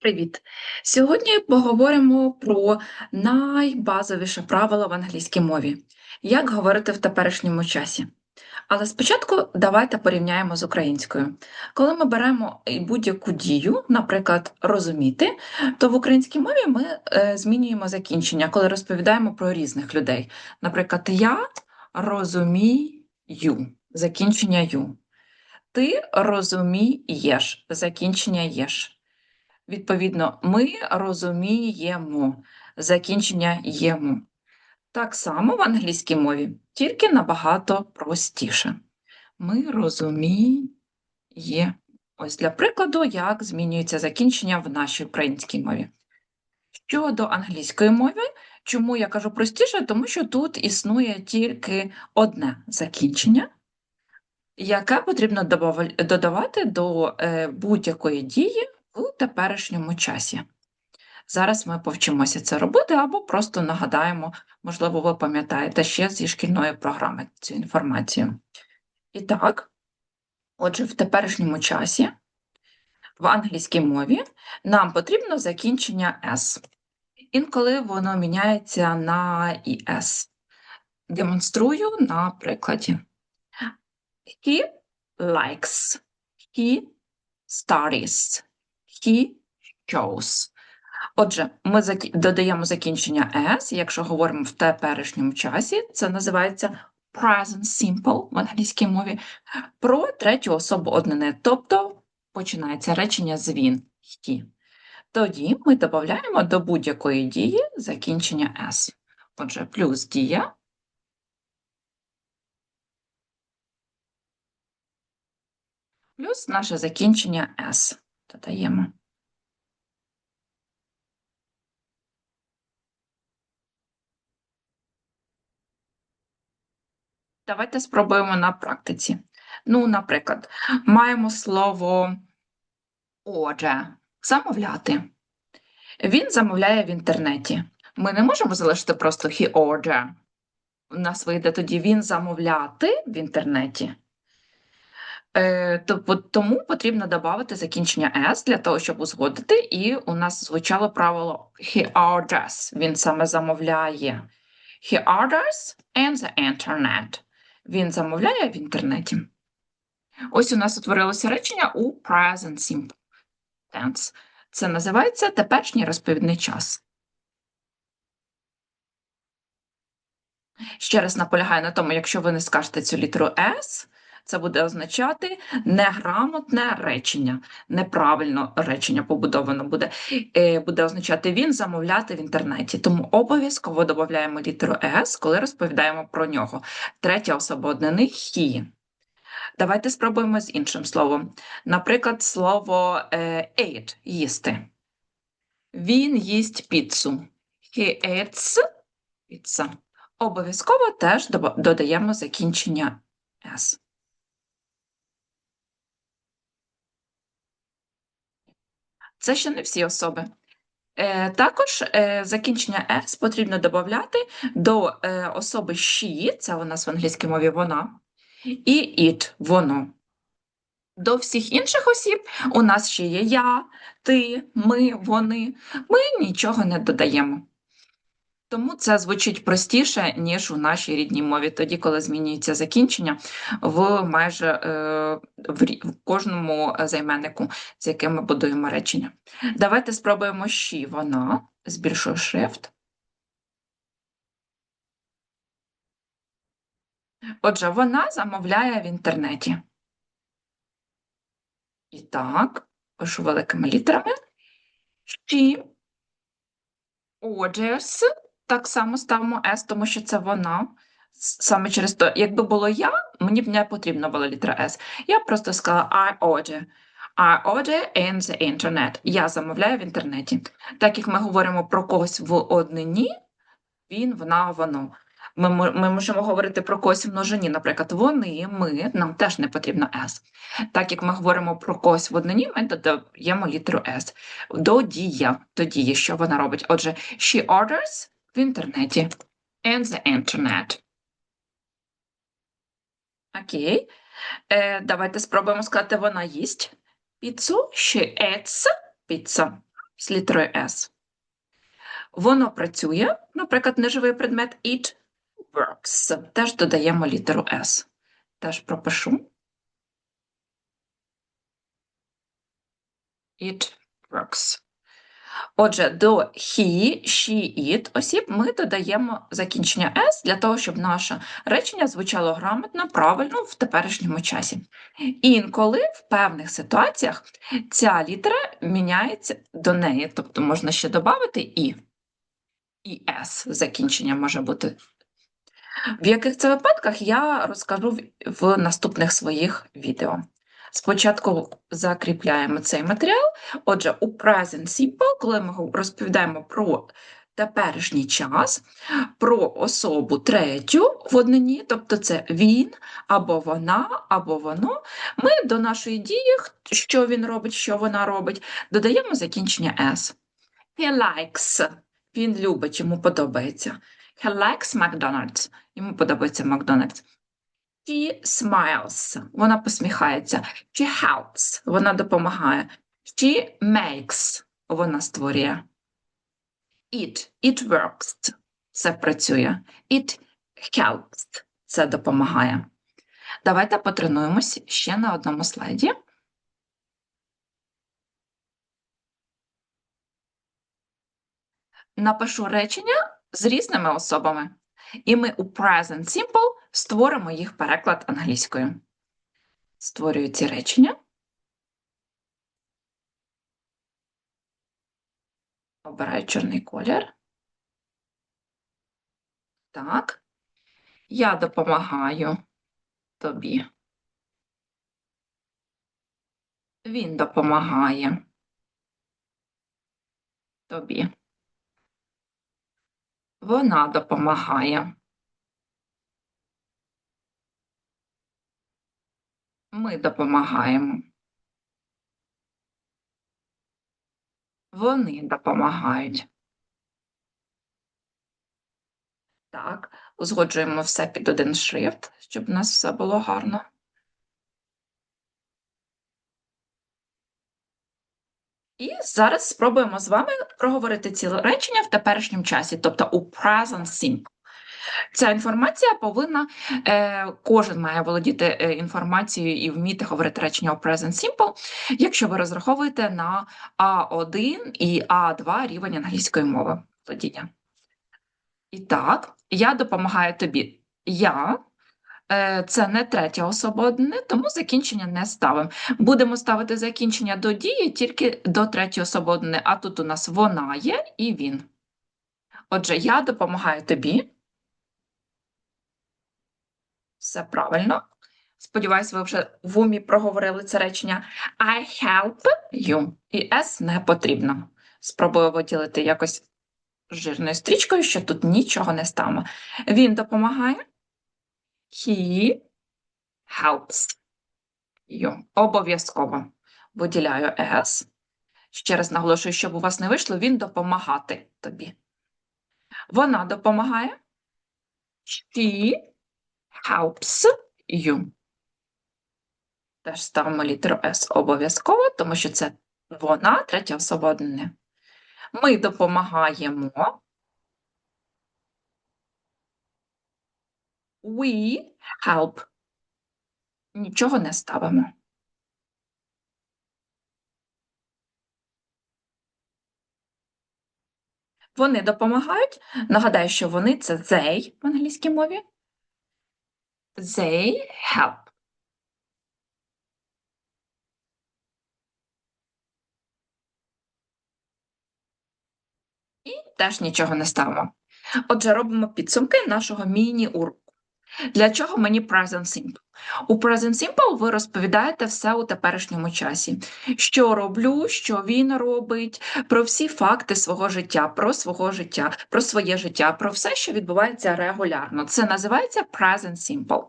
Привіт! Сьогодні поговоримо про найбазовіше правило в англійській мові як говорити в теперішньому часі. Але спочатку давайте порівняємо з українською. Коли ми беремо будь-яку дію, наприклад, розуміти, то в українській мові ми е, змінюємо закінчення, коли розповідаємо про різних людей. Наприклад, я розумію закінчення ю. Ти розумієш закінчення єш. Відповідно, ми розуміємо закінчення єму. Так само в англійській мові, тільки набагато простіше. Ми розуміємо. Ось для прикладу, як змінюється закінчення в нашій українській мові. Щодо англійської мови, чому я кажу простіше? Тому що тут існує тільки одне закінчення, яке потрібно додавати до е, будь-якої дії у теперішньому часі. Зараз ми повчимося це робити або просто нагадаємо, можливо, ви пам'ятаєте ще зі шкільної програми цю інформацію. І так, отже, в теперішньому часі в англійській мові нам потрібно закінчення S. Інколи воно міняється на «іс». Демонструю на прикладі. He likes, he studies. He chose. Отже, ми додаємо закінчення S, якщо говоримо в теперішньому часі, це називається present simple в англійській мові, про третю особу однини, тобто починається речення з він, he. Тоді ми додаємо до будь-якої дії закінчення S. Отже, плюс дія. Плюс наше закінчення S додаємо. Давайте спробуємо на практиці. Ну, наприклад, маємо слово отже, замовляти. Він замовляє в інтернеті. Ми не можемо залишити просто he order. У нас вийде тоді він замовляти в інтернеті. Е, тому потрібно додати закінчення S для того, щоб узгодити, і у нас звучало правило he orders. Він саме замовляє. He orders in the internet. Він замовляє в інтернеті. Ось у нас утворилося речення у present simple tense. Це називається теперішній розповідний час. Ще раз наполягаю на тому, якщо ви не скажете цю літеру S, це буде означати неграмотне речення, неправильно речення побудовано буде. Е, буде означати він замовляти в інтернеті. Тому обов'язково додаємо літеру S, коли розповідаємо про нього. Третя особа однини he. Давайте спробуємо з іншим словом. Наприклад, слово е, eat їсти. Він їсть піцу. He eats pizza. Обов'язково теж додаємо закінчення S. Це ще не всі особи. Е, Також е, закінчення S потрібно додати до е, особи she, це у нас в англійській мові вона, і it воно. До всіх інших осіб у нас ще є я, ти, ми, вони. Ми нічого не додаємо. Тому це звучить простіше, ніж у нашій рідній мові, тоді, коли змінюється закінчення в майже е, в кожному займеннику, з яким ми будуємо речення. Давайте спробуємо ще вона, збільшую шрифт. Отже, вона замовляє в інтернеті. І так, пишу великими літерами. She orders так само ставимо S, тому що це вона. Саме через то, якби було я, мені б не потрібна була літера S. Я просто сказала I order. I order in the internet. Я замовляю в інтернеті. Так як ми говоримо про когось в однині, він, вона, воно. Ми ми можемо говорити про когось в множині, наприклад, вони, ми, нам теж не потрібно S. Так як ми говоримо про когось в однині, ми додаємо літеру S. До дія, до дії, що вона робить. Отже, she orders в інтернеті. And the internet. Окей. Е, Давайте спробуємо сказати, вона їсть піцу. She eats pizza. з літерою S. Воно працює, наприклад, неживий предмет it works. Теж додаємо літеру S. Теж пропишу. It works. Отже, до he, she, it осіб ми додаємо закінчення s для того, щоб наше речення звучало грамотно, правильно в теперішньому часі. Інколи в певних ситуаціях ця літера міняється до неї, тобто можна ще додати і. І s закінчення може бути. В яких це випадках я розкажу в- наступних своїх відео. Спочатку закріпляємо цей матеріал. Отже, у Present Simple, коли ми розповідаємо про теперішній час, про особу третю в однині, тобто це він, або вона, або воно, ми до нашої дії, що він робить, що вона робить, додаємо закінчення S. He likes. Він любить, йому подобається. He likes McDonald's. Йому подобається Макдональдс. She smiles. Вона посміхається. She helps. Вона допомагає. She makes. Вона створює. It. It works. Це працює. It helps. Це допомагає. Давайте потренуємось ще на одному слайді. Напишу речення з різними особами. І ми у Present Simple створимо їх переклад англійською. Створюю ці речення. Обираю чорний колір. Так. Я допомагаю тобі. Він допомагає тобі. Вона допомагає. Ми допомагаємо. Вони допомагають. Так, узгоджуємо все під один шрифт, щоб у нас все було гарно. І зараз спробуємо з вами проговорити ці речення в теперішньому часі, тобто у present simple. Ця інформація повинна, е, кожен має володіти е, інформацією і вміти говорити речення у present simple, якщо ви розраховуєте на А1 і А2 рівень англійської мови володіння. І так, я допомагаю тобі. Я це не третя особа однини, тому закінчення не ставимо. Будемо ставити закінчення до дії тільки до третьої особи однини, а тут у нас вона є і він. Отже, я допомагаю тобі. Все правильно. Сподіваюсь, ви вже в умі проговорили це речення. I help you. І S не потрібно. Спробую виділити якось жирною стрічкою, що тут нічого не ставимо. Він допомагає. He helps you. Обов'язково виділяю S. Ще раз наголошую, щоб у вас не вийшло, він допомагати тобі. Вона допомагає. She helps you. Теж ставимо літеру S обов'язково, тому що це вона, третя особа однини. Ми допомагаємо. We help. Нічого не ставимо. Вони допомагають. Нагадаю, що вони це they в англійській мові. They help. І теж нічого не ставимо. Отже, робимо підсумки нашого міні-уроку. Для чого мені Present Simple? У Present Simple ви розповідаєте все у теперішньому часі. Що роблю, що він робить, про всі факти свого життя, про свого життя, про своє життя, про все, що відбувається регулярно. Це називається Present Simple.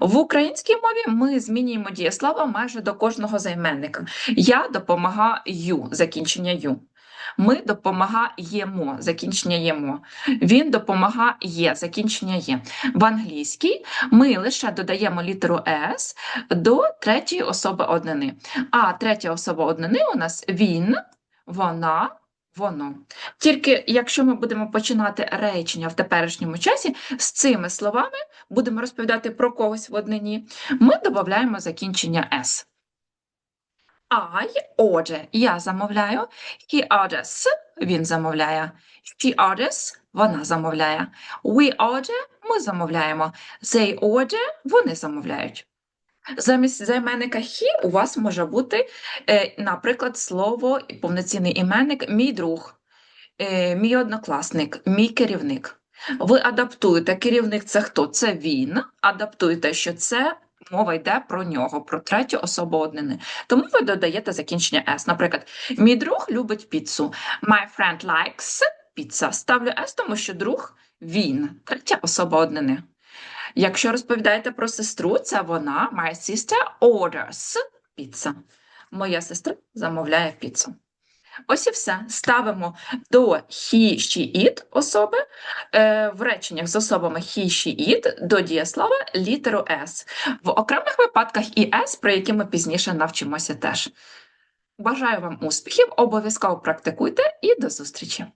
В українській мові ми змінюємо дієслова майже до кожного займенника. Я допомагаю, закінчення ю. Ми допомагаємо, закінчення ємо. Він допомагає, закінчення є. В англійській ми лише додаємо літеру S до третьої особи однини. А третя особа однини у нас він, вона, воно. Тільки якщо ми будемо починати речення в теперішньому часі, з цими словами будемо розповідати про когось в однині, ми додаємо закінчення S. I, отже, я замовляю. He orders, він замовляє. She orders, вона замовляє. We order, ми замовляємо. They order, вони замовляють. Замість займенника he у вас може бути, е, наприклад, слово повноцінний іменник мій друг, е, мій однокласник, мій керівник. Ви адаптуєте, керівник це хто? Це він. Адаптуєте, що це мова йде про нього, про третю особу однини. Тому ви додаєте закінчення S. Наприклад, мій друг любить піцу. My friend likes pizza. Ставлю S, тому що друг він, третя особа однини. Якщо розповідаєте про сестру, це вона, my sister orders pizza. Моя сестра замовляє піцу. Ось і все. Ставимо до he, she, it особи е, в реченнях з особами he, she, it до дієслова літеру S. В окремих випадках і S, про які ми пізніше навчимося теж. Бажаю вам успіхів, обов'язково практикуйте і до зустрічі!